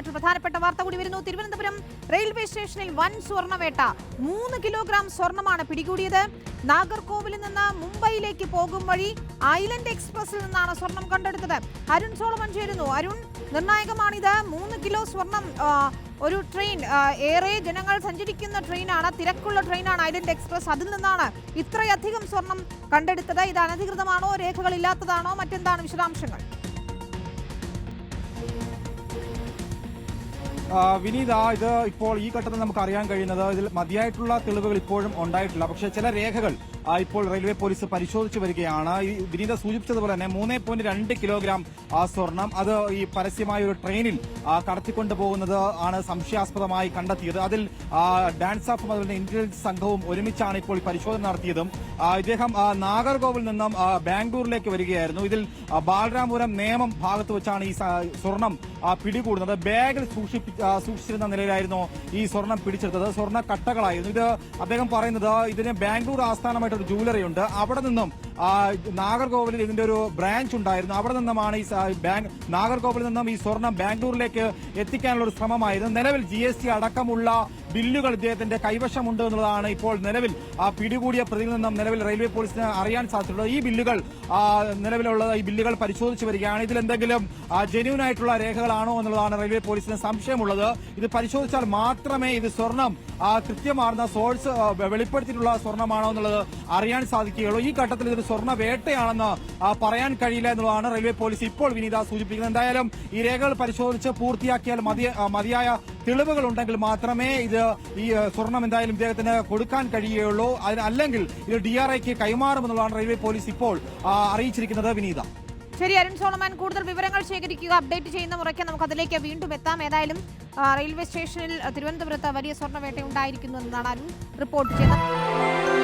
മറ്റു പ്രധാനപ്പെട്ട വാർത്ത കൂടി വരുന്നു. തിരുവനന്തപുരം റെയിൽവേ സ്റ്റേഷനിൽ വൻ സ്വർണവേട്ട മൂന്ന് കിലോഗ്രാം സ്വർണമാണ് പിടികൂടിയത്. നാഗർകോവിലിൽ നിന്ന് മുംബൈയിലേക്ക് പോകും വഴി ഐലൻഡ് എക്സ്പ്രസിൽ നിന്നാണ് സ്വർണം കണ്ടെടുത്തത്. അരുൺ സോളമൻ ചേരുന്നു. അരുൺ നിർണായകമാണിത്. മൂന്ന് കിലോ സ്വർണം ഒരു ട്രെയിൻ ഏറെ ജനങ്ങൾ സഞ്ചരിക്കുന്ന ട്രെയിനാണ് തിരക്കുള്ള ട്രെയിനാണ് ഐലൻഡ് എക്സ്പ്രസ്. അതിൽ നിന്നാണ് ഇത്രയധികം സ്വർണം കണ്ടെടുത്തത്. ഇത് അനധികൃതമാണോ രേഖകളില്ലാത്തതാണോ മറ്റെന്താണ് വിശദാംശങ്ങൾ? വിനീത ഇത് ഇപ്പോൾ ഈ ഘട്ടത്തിൽ നമുക്ക് അറിയാൻ കഴിയുന്നത് ഇതിൽ മതിയായിട്ടുള്ള തെളിവുകൾ ഇപ്പോഴും ഉണ്ടായിട്ടില്ല. പക്ഷേ ചില രേഖകൾ ഇപ്പോൾ റെയിൽവേ പോലീസ് പരിശോധിച്ചു വരികയാണ്. ഈ വിനീത സൂചിപ്പിച്ചതുപോലെ തന്നെ മൂന്ന് പോയിന്റ് രണ്ട് കിലോഗ്രാം സ്വർണം. അത് ഈ പരസ്യമായ ഒരു ട്രെയിനിൽ കടത്തിക്കൊണ്ടു പോകുന്നത് ആണ് സംശയാസ്പദമായി കണ്ടെത്തിയത്. അതിൽ ഡാൻസ് ഓഫ് അതുപോലെ ഇന്റലിജൻസ് സംഘവും ഒരുമിച്ചാണ് ഇപ്പോൾ പരിശോധന നടത്തിയതും. ഇദ്ദേഹം നാഗർകോവിൽ നിന്നും ബാംഗ്ലൂരിലേക്ക് വരികയായിരുന്നു. ഇതിൽ ബാലരാമപുരം നേമം ഭാഗത്ത് വെച്ചാണ് ഈ സ്വർണം പിടികൂടുന്നത്. ബാഗിൽ സൂക്ഷിപ്പി ആ, സൂക്ഷിച്ചിരുന്ന നിലയിലായിരുന്നു ഈ സ്വർണം പിടിച്ചെടുത്തത്. സ്വർണ കട്ടകളായിരുന്നു ഇത് അദ്ദേഹം പറയുന്നത് ഇതിന് ബാംഗ്ലൂർ ആസ്ഥാനമായിട്ടൊരു ജൂവലറി ഉണ്ട്. അവിടെ നിന്നും നാഗർകോവിലിൽ ഇതിന്റെ ഒരു ബ്രാഞ്ച് ഉണ്ടായിരുന്നു. അവിടെ നിന്നുമാണ് ഈ ബാങ്ക് നാഗർകോവിലിൽ നിന്നും ഈ സ്വർണം ബാംഗ്ലൂരിലേക്ക് എത്തിക്കാനുള്ള ഒരു ശ്രമമായിരുന്നു. നിലവിൽ ജി എസ് ടി അടക്കമുള്ള ബില്ലുകൾ ഇദ്ദേഹത്തിന്റെ കൈവശമുണ്ട് എന്നുള്ളതാണ് ഇപ്പോൾ നിലവിൽ പിടികൂടിയ പ്രതിയിൽ നിന്നും നിലവിൽ റെയിൽവേ പോലീസിന് അറിയാൻ സാധിച്ചിട്ടുള്ളത്. ഈ ബില്ലുകൾ നിലവിലുള്ള ഈ ബില്ലുകൾ പരിശോധിച്ചു വരികയാണ്. ഇതിൽ എന്തെങ്കിലും ജെന്യൂൻ ആയിട്ടുള്ള രേഖകളാണോ എന്നുള്ളതാണ് റെയിൽവേ പോലീസിന് സംശയമുള്ളത്. ഇത് പരിശോധിച്ചാൽ മാത്രമേ ഇത് സ്വർണം കൃത്യമാർന്ന സോഴ്സ് വെളിപ്പെടുത്തിയിട്ടുള്ള സ്വർണമാണോ എന്നുള്ളത് അറിയാൻ സാധിക്കുകയുള്ളൂ. ഈ ഘട്ടത്തിൽ ഇതൊരു സ്വർണ വേട്ടയാണെന്ന് പറയാൻ കഴിയില്ല എന്നുള്ളതാണ് റെയിൽവേ പോലീസ് ഇപ്പോൾ വിനീത സൂചിപ്പിക്കുന്നത്. എന്തായാലും ഈ രേഖകൾ പരിശോധിച്ച് പൂർത്തിയാക്കിയാൽ മതിയായ തെളിവുകൾ ഉണ്ടെങ്കിൽ മാത്രമേ ഇത് ഈ സ്വർണം എന്തായാലും ഇദ്ദേഹത്തിന് കൊടുക്കാൻ കഴിയുകയുള്ളൂ. അല്ലെങ്കിൽ ഇത് ഡി ആർ ഐക്ക് കൈമാറുമെന്നുള്ളതാണ് റെയിൽവേ പോലീസ് ഇപ്പോൾ അറിയിച്ചിരിക്കുന്നത് വിനീത. ശരി അരുൺ സോളമാൻ കൂടുതൽ വിവരങ്ങൾ ശേഖരിക്കുക അപ്ഡേറ്റ് ചെയ്യുന്ന മുറയ്ക്ക് നമുക്ക് അതിലേക്ക് വീണ്ടും എത്താം. ഏതായാലും റെയിൽവേ സ്റ്റേഷനിൽ തിരുവനന്തപുരത്ത് വലിയ സ്വർണവേട്ട ഉണ്ടായിരിക്കുന്നു എന്നാണ് അരുൺ റിപ്പോർട്ട് ചെയ്തത്